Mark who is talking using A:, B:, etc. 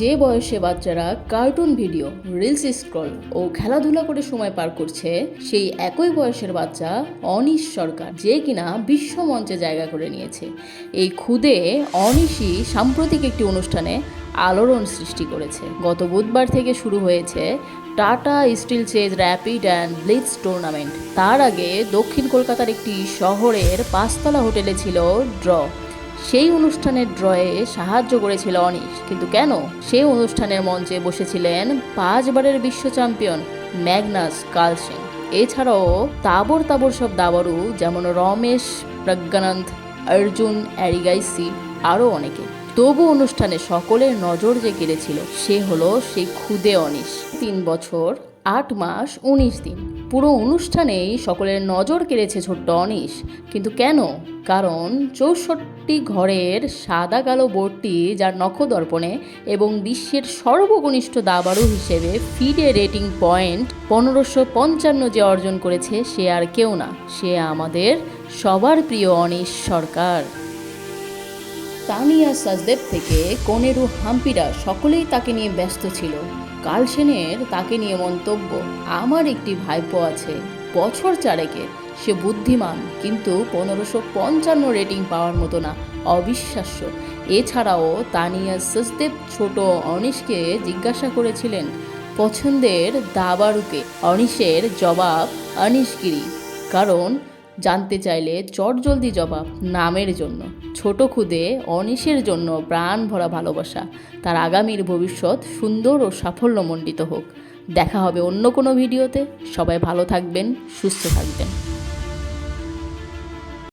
A: যে বয়সে বাচ্চারা কার্টুন ভিডিও, রিলস স্ক্রল ও খেলাধুলা করে সময় পার করছে, সেই একই বয়সের বাচ্চা অনিশ সরকার, যে কিনা বিশ্ব মঞ্চে জায়গা করে নিয়েছে। এই খুদে অনিশই সাম্প্রতিক একটি অনুষ্ঠানে আলোড়ন সৃষ্টি করেছে। গত বুধবার থেকে শুরু হয়েছে Tata steel chess rapid and blitz tournament. তার আগে দক্ষিণ কলকাতার একটি শহরের পাঁচতলা হোটেলে ছিল ড্র। সেই অনুষ্ঠানের ড্রয়ে সাহায্য করেছিল অনিশ। কিন্তু কেন? সেই অনুষ্ঠানের মঞ্চে বসেছিলেন পাঁচবারের বিশ্ব চ্যাম্পিয়ন ম্যাগনাস কালসেন। এছাড়াও তাবর তাবর সব দাবারু যেমন রমেশ, প্রজ্ঞানন্দ, অর্জুন, অ্যারিগাইসি, আরও অনেকে। তবু অনুষ্ঠানে সকলের নজর যে কেড়েছিল সে হলো সেই খুদে অনিশ। তিন বছর আট মাস উনিশ দিন। পুরো অনুষ্ঠানেই সকলের নজর কেড়েছে ছোট্ট অনিশ। কিন্তু কেন? কারণ চৌষট্টি ঘরের সাদা কালো বোর্ডটি যার নখদর্পণে এবং বিশ্বের সর্বকনিষ্ঠ দাবাড়ু হিসেবে ফিডে রেটিং পয়েন্ট পনেরোশো পঞ্চান্ন যে অর্জন করেছে সে আর কেউ না, সে আমাদের সবার প্রিয় অনিশ সরকার। তানিয়া সাজদেব থেকে কনেরু হাম্পিরা সকলেই তাকে নিয়ে ব্যস্ত ছিল। কাল সেনের তাকে নিয়ে মন্তব্য। আমার একটি ভাইপো আছে, বছর চারেকে সে বুদ্ধিমান, কিন্তু পনেরোশো পঞ্চান্ন রেটিং পাওয়ার মতো না, অবিশ্বাস্য। এছাড়াও তানিয়া সজদেব ছোট অনিশকে জিজ্ঞাসা করেছিলেন, পছন্দের দাবারুকে অনিশের জবাব, অনিশগিরি। কারণ জানতে চাইলে চটজলদি জবাব নামের জন্য। ছোট খুদে অনিশের জন্য প্রাণ ভরা ভালোবাসা। তার আগামীর ভবিষ্যৎ সুন্দর ও সাফল্যমণ্ডিত হোক। দেখা হবে অন্য কোনো ভিডিওতে। সবাই ভালো থাকবেন, সুস্থ থাকবেন।